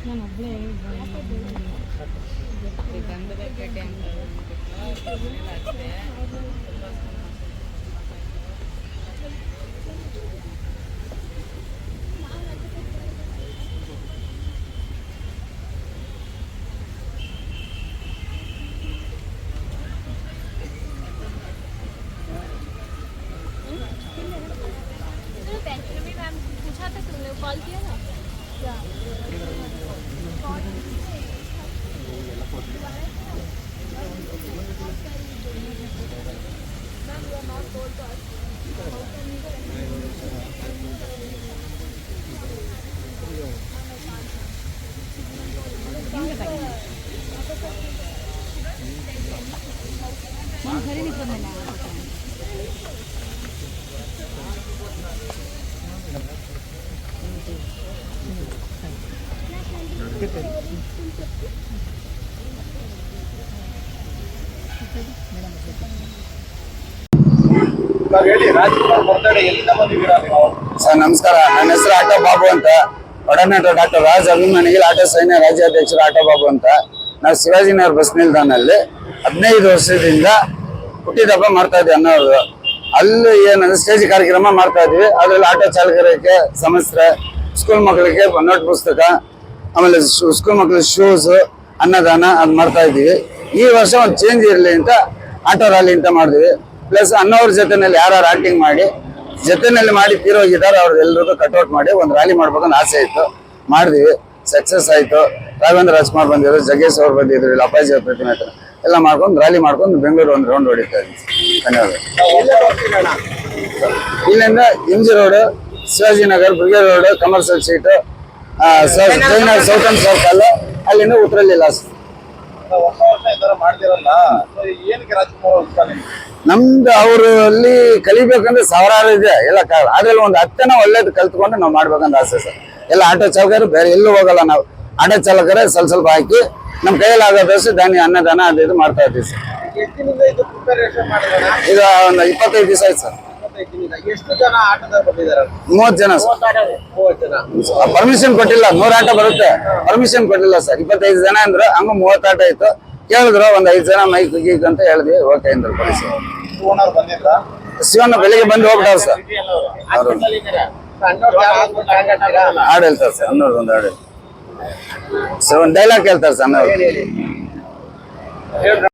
ನಾನು ಒಬ್ಬಳೇ ಗಂಧದ ಕಟ್ಟೆ ಅಂತ ಅಂದ್ಬಿಟ್ಟು ಮನೇಲಿ ಹಾಕ್ದೆ. बैंक में मैम पूछा था तुमने कॉल किया था क्या घरी निघतो मला ಸರ್ ನಮಸ್ಕಾರ. ನನ್ನ ಹೆಸರು ಆಟೋ ಬಾಬು ಅಂತ. ಒಡನಾಟ ಡಾಕ್ಟರ್ ರಾಜ್ ಅಭಿಮಾನಿಗಳು ಆಟೋ ಸೈನ್ಯ ರಾಜ್ಯಾಧ್ಯಕ್ಷರು ಆಟೋ ಬಾಬು ಅಂತ. ನಾವು ಶಿವಾಜಿನಗರ ಬಸ್ ನಿಲ್ದಾಣಲ್ಲಿ ಹದಿನೈದು ವರ್ಷದಿಂದ ಹುಟ್ಟಿದಪ್ಪ ಮಾಡ್ತಾ ಇದ್ದೀವಿ ಅನ್ನೋದು. ಅಲ್ಲಿ ಏನಂದ್ರೆ ಸ್ಟೇಜ್ ಕಾರ್ಯಕ್ರಮ ಮಾಡ್ತಾ ಇದ್ವಿ. ಅದ್ರಲ್ಲಿ ಆಟೋ ಚಾಲಕರಿಗೆ ಸಮಸ್ಯೆ ಸ್ಕೂಲ್ ಮಕ್ಕಳಿಗೆ ನೋಟ್ ಪುಸ್ತಕ, ಆಮೇಲೆ ಸ್ಕೂಲ್ ಮಕ್ಕಳ ಶೂಸ್ ಅನ್ನದಾನ ಅದು ಮಾಡ್ತಾ ಇದ್ದೀವಿ ಈ ವರ್ಷ ಒಂದು ಚೇಂಜ್ ಇರಲಿ ಅಂತ ಆಟೋ ರ್ಯಾಲಿ ಅಂತ ಮಾಡಿದ್ವಿ. ಪ್ಲಸ್ ಅನ್ನೋರ ಜೊತೆನಲ್ಲಿ ಯಾರು ಆಕ್ಟಿಂಗ್ ಮಾಡಿ, ಜೊತೆನಲ್ಲಿ ಮಾಡಿ ತೀರೋಗಿದ್ದಾರೆ ಕಟ್ ಕಟ್ಔಟ್ ಮಾಡಿ ಒಂದು ರ್ಯಾಲಿ ಮಾಡ್ಬೇಕಂತ ಆಸೆ ಇತ್ತು. ಮಾಡಿದ್ವಿ. ಸಕ್ಸಸ್ ಆಯಿತು. ರಾಘವೇಂದ್ರ ರಾಜ್ಕುಮಾರ್ ಬಂದಿದ್ರು ಜಗೇಶ್ ಅವ್ರು ಬಂದಿದ್ರು, ಇಲ್ಲಿ ಅಪ್ಪಾಜಿ ಅವ್ರ ಪ್ರತಿಮೆ ಹತ್ರ. ಎಲ್ಲ ಮಾಡ್ಕೊಂಡು ರ್ಯಾಲಿ ಮಾಡ್ಕೊಂಡು ಬೆಂಗಳೂರು ಒಂದು ರೌಂಡ್ ಹೊಡಿತಾ ಇದ್ವಿ. ಧನ್ಯವಾದ. ಇಲ್ಲಿಂದ ಇಂಜಿ road Shivajinagar Brigade Road Commercial Street South End Circle ಅಲ್ಲಿಂದ ಉತ್ತರಳ್ಳಿ ಲಾಸ್ಟ್ ನಮ್ದು ಅವರು ಅಲ್ಲಿ ಕಲಿಬೇಕಂದ್ರೆ ಸಾವಿರಾರು ಇದೆ ಎಲ್ಲ ಕಾಲ. ಅದ್ರಲ್ಲಿ ಒಂದು ಹತ್ತನ ಒಳ್ಳೇದು ಕಲ್ತ್ಕೊಂಡು ನಾವು ಮಾಡ್ಬೇಕಂತ ಆಸೆ ಸರ್. ಎಲ್ಲ ಆಟೋ ಚಾಲಕರು ಬೇರೆ ಎಲ್ಲೂ ಹೋಗಲ್ಲ ನಾವು. ಆಟೋ ಚಾಲಕರೇ ಸ್ವಲ್ಪ ಸ್ವಲ್ಪ ಹಾಕಿ ನಮ್ಮ ಕೈಯಲ್ಲಿ ಆಗೋದಷ್ಟು ಧಾನ್ಯ ಅನ್ನದಾನ ಅದು ಇದು ಮಾಡ್ತಾ ಇದ್ದೀವಿ ಸರ್. ಇದು ಒಂದು ಇಪ್ಪತ್ತೈದು ದಿವಸ ಆಯ್ತು ಸರ್. ಎಷ್ಟು ಜನ ಪರ್ಮಿಷನ್ ಕೊಟ್ಟಿಲ್ಲ. ನೂರ ಆಟ ಬರುತ್ತೆ. ಪರ್ಮಿಷನ್ ಕೊಟ್ಟಿಲ್ಲ ಸರ್. ಇಪ್ಪತ್ತೈದು ಜನ ಅಂದ್ರು ಹಂಗ ಮೂವತ್ ಆಟ ಇತ್ತು ಕೇಳಿದ್ರು ಒಂದ್ ಐದು ಜನ ಮೈಕ್ ಗೀಕ್ ಅಂತ ಹೇಳಿದ್ವಿ. ಓಕೆ ಅಂದ್ರು ಪೊಲೀಸ್ ಶಿವಣ್ಣ ಬೆಳಿಗ್ಗೆ ಬಂದು ಹೋಗ್ಬಿಟ್ಟಾರ ಸರ್. ಹಾಡು ಹೇಳ್ತಾರೆ ಸರ್. ಅನ್ನೋದು ಒಂದು ಹಾಡು ಸರ್ ಒಂದು ಡೈಲಾಗ್ ಹೇಳ್ತಾರೆ ಸರ್ ಅನ್ನೋರು ಹೇಳಿ